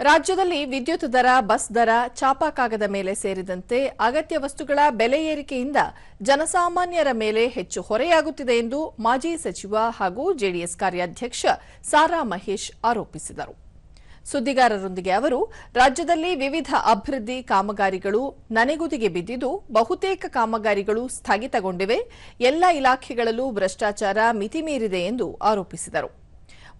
ರಾಜ್ಯದಲ್ಲಿ ವಿದ್ಯುತ್ ದರ, ಬಸ್ ದರ, ಚಾಪಾಕಾಗದ ಮೇಲೆ ಸೇರಿದಂತೆ ಅಗತ್ಯ ವಸ್ತುಗಳ ಬೆಲೆ ಏರಿಕೆಯಿಂದ ಜನಸಾಮಾನ್ಯರ ಮೇಲೆ ಹೆಚ್ಚು ಹೊರೆಯಾಗುತ್ತಿದೆ ಎಂದು ಮಾಜಿ ಸಚಿವ ಹಾಗೂ ಜೆಡಿಎಸ್ ಕಾರ್ಯಾಧ್ಯಕ್ಷ ಸಾರಾ ಮಹೇಶ್ ಆರೋಪಿಸಿದರು. ಸುದ್ದಿಗಾರರೊಂದಿಗೆ ಅವರು, ರಾಜ್ಯದಲ್ಲಿ ವಿವಿಧ ಅಭಿವೃದ್ಧಿ ಕಾಮಗಾರಿಗಳು ನನೆಗುದಿಗೆ ಬಿದ್ದಿದ್ದು, ಬಹುತೇಕ ಕಾಮಗಾರಿಗಳು ಸ್ಥಗಿತಗೊಂಡಿವೆ. ಎಲ್ಲ ಇಲಾಖೆಗಳಲ್ಲೂ ಭ್ರಷ್ಟಾಚಾರ ಮಿತಿಮೀರಿದೆ ಎಂದು ಆರೋಪಿಸಿದರು.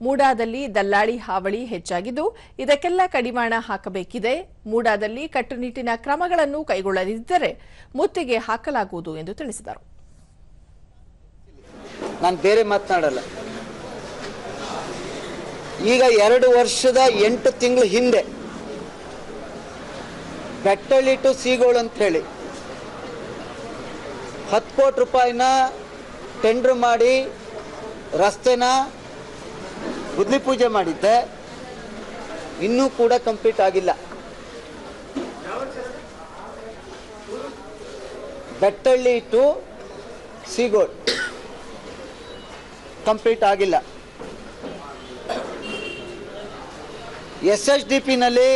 ಮೂಡಾದಲ್ಲಿ ದಲ್ಲಾಳಿ ಹಾವಳಿ ಹೆಚ್ಚಾಗಿದ್ದು, ಇದಕ್ಕೆಲ್ಲ ಕಡಿವಾಣ ಹಾಕಬೇಕಿದೆ. ಮೂಡಾದಲ್ಲಿ ಕಟ್ಟುನಿಟ್ಟಿನ ಕ್ರಮಗಳನ್ನು ಕೈಗೊಳ್ಳದಿದ್ದರೆ ಮುತ್ತಿಗೆ ಹಾಕಲಾಗುವುದು ಎಂದು ತಿಳಿಸಿದರು. ನಾನು ಬೇರೆ ಮಾತನಾಡಲ್ಲ. ಈಗ ಎರಡು ವರ್ಷದ ಎಂಟು ತಿಂಗಳು ಹಿಂದೆ ಬೆಟ್ಟಳ್ಳಿ ಟು ಸೀಗೋಳು ಅಂತ ಹೇಳಿ ಹತ್ತು ಕೋಟಿ ರೂಪಾಯಿನ ಟೆಂಡರ್ ಮಾಡಿ ರಸ್ತೆನ ಗುದ್ಲಿ ಪೂಜೆ ಮಾಡಿದ್ದೆ. ಇನ್ನೂ ಕೂಡ ಕಂಪ್ಲೀಟ್ ಆಗಿಲ್ಲ. ಬೆಟ್ಟಳ್ಳಿ ಟು ಸೀಗೋಡ್. ಕಂಪ್ಲೀಟ್ ಆಗಿಲ್ಲ. ಎಸ್ ಎಸ್ ಡಿ ಪಿನಲ್ಲಿ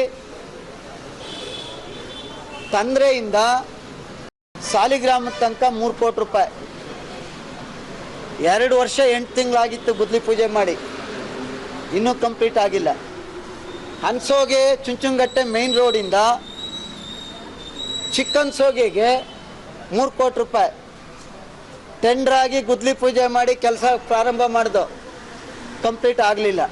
ತಂದ್ರೆಯಿಂದ ಸಾಲಿಗ್ರಾಮದ ತನಕ ಮೂರು ಕೋಟಿ ರೂಪಾಯಿ. ಎರಡು ವರ್ಷ ಎಂಟು ತಿಂಗಳಾಗಿತ್ತು ಗುದ್ಲಿ ಪೂಜೆ ಮಾಡಿ. ಇನ್ನೂ ಕಂಪ್ಲೀಟ್ ಆಗಿಲ್ಲ. ಹನ್ಸೋಗೆ ಚುಂಚುಂಗಟ್ಟೆ ಮೇನ್ ರೋಡಿಂದ ಚಿಕ್ಕನ್ಸೋಗೆಗೆ ಮೂರು ಕೋಟಿ ರೂಪಾಯಿ. ಟೆಂಡ್ರಾಗಿ ಗುದ್ಲಿ ಪೂಜೆ ಮಾಡಿ ಕೆಲಸ ಪ್ರಾರಂಭ ಮಾಡಿದೋ. ಕಂಪ್ಲೀಟ್ ಆಗಲಿಲ್ಲ.